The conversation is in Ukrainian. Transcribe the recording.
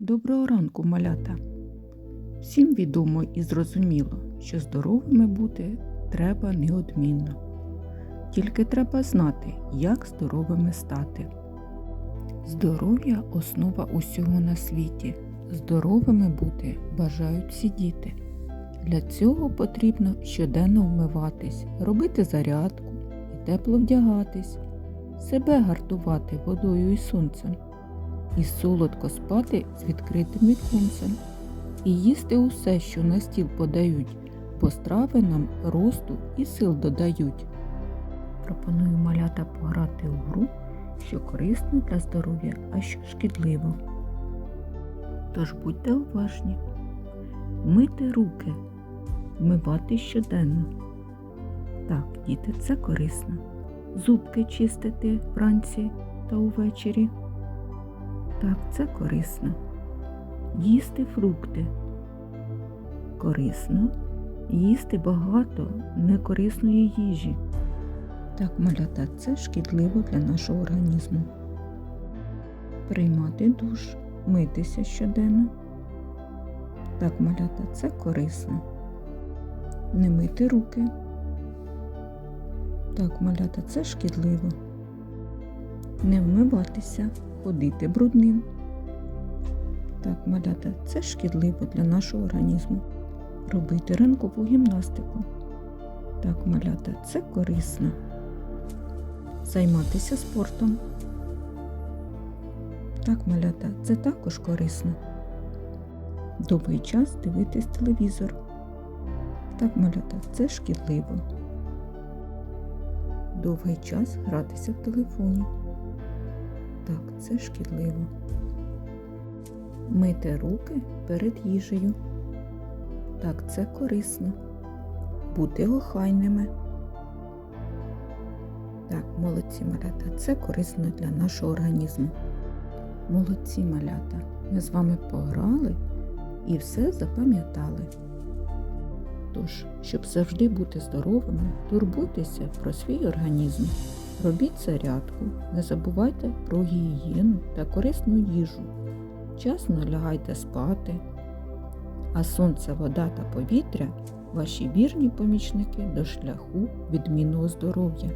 Доброго ранку, малята! Всім відомо і зрозуміло, що здоровими бути треба неодмінно. Тільки треба знати, як здоровими стати. Здоров'я основа усього на світі. Здоровими бути бажають всі діти. Для цього потрібно щоденно вмиватись, робити зарядку і тепло вдягатись, себе гартувати водою і сонцем і солодко спати з відкритим віконцем, і їсти усе, що на стіл подають, бо страви нам росту і сил додають. Пропоную малята пограти у гру, що корисно для здоров'я, а що шкідливо. Тож будьте уважні, мити руки, вмивати щоденно. Так, діти, це корисно. Зубки чистити вранці та увечері. Так, це корисно. Їсти фрукти. Корисно. Їсти багато некорисної їжі. Так, малята, це шкідливо для нашого організму. Приймати душ, митися щоденно. Так, малята, це корисно. Не мити руки. Так, малята, це шкідливо. Не вмиватися ходити брудним. Так, малята, це шкідливо для нашого організму. Робити ранкову гімнастику. Так, малята, це корисно. Займатися спортом. Так, малята, це також корисно. Довгий час дивитись телевізор. Так, малята, це шкідливо. Довгий час гратися в телефоні. Так, це шкідливо. Мити руки перед їжею. Так, це корисно. Бути охайними. Так, молодці малята, це корисно для нашого організму. Молодці малята. Ми з вами пограли і все запам'ятали. Тож, щоб завжди бути здоровими, турбуйтеся про свій організм. Робіть зарядку, не забувайте про гігієну та корисну їжу. Часно лягайте спати, а сонце, вода та повітря ваші вірні помічники до шляху відмінного здоров'я.